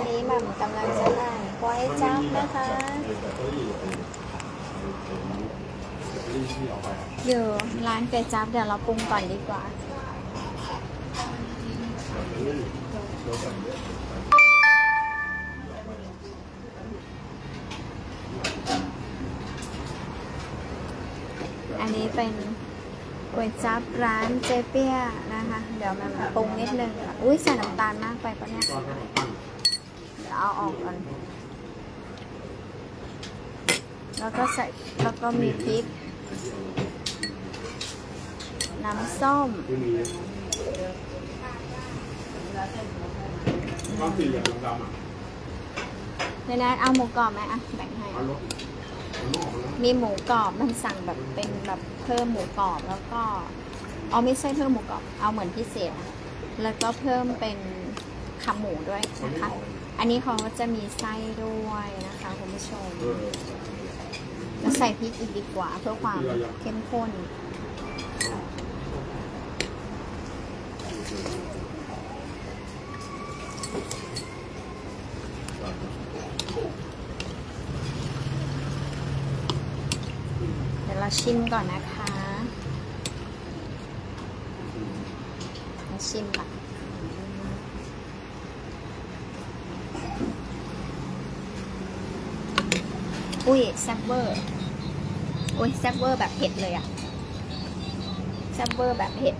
อนนี้หม่ำกำลังจะหั่นกล้วยจับนะคะอยู่ร้านไก๋วจับเดี๋ยวเราปรุงก่อนดีกว่าอันนี้เป็นก๋วยจับร้านเจเปียนะคะ เดี๋ยวมันปรุงนิดนึง อุ้ยใส่น้ำตาลมากไปปะเนี่ย เดี๋ยวเอาออกก่อนแล้วก็ใส่แล้วก็มีพริก น้ำส้มก็สี่อย่างดำๆอะในนั้นเอาหมูกรอบไหมอะแบ่งให้ มีหมูกรอบมันสั่งแบบเป็นแบบเพิ่มหมูกรอบแล้วก็เอาไม่ใช่เพิ่มหมูกรอบ เอาเหมือนพิเศษ แล้วก็เพิ่มเป็น ขาหมูด้วยนะคะ อันนี้เขาจะมีไส้ด้วยนะคะคุณผู้ชมแล้วใส่พริกอีกดีกว่าเพื่อความเข้มข้นเดี๋ยวเราชิมก่อนนะคะ ชิมก่อน อุ้ยแซ่บเวอร์อุ้ยแซ่บเวอร์แบบเผ็ดเลยอะแซ่บเวอร์แบบเผ็ด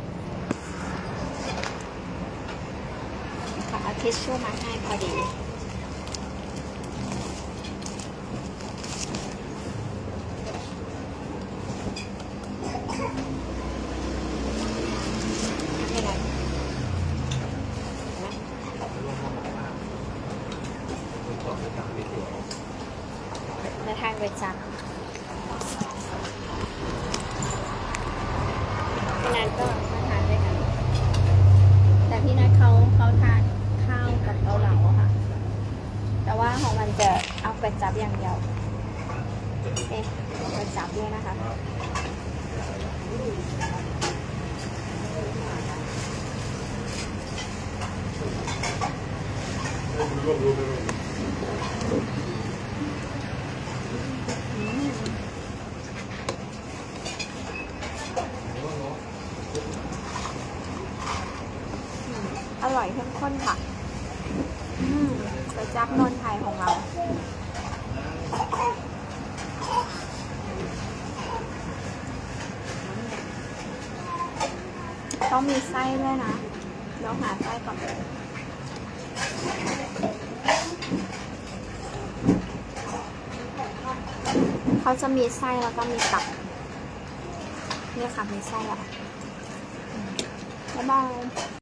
ขอเอาทิชชู่มาให้พอดี ไม่เป็นไร แล้วทานไปจังพี่นัทก็มาทานด้วยกัน แต่พี่นัทเขาเขาทานข้าวกับเกาเหลาค่ะ แต่ว่าของมันจะเอาไปจับอย่างเดียวเอ๊ะไปจับด้วยนะคะให้คุณร่วมรู้ไปเลย อร่อยเข้มข้นค่ะอืมไปจับนนไทยของเราต้องมีไส้ด้วยนะเดี๋ยวหาไส้ก่อนเขาจะมีไส้แล้วก็มีตับเนี่ยค่ะมีไส้แล้วบ๊ายบาย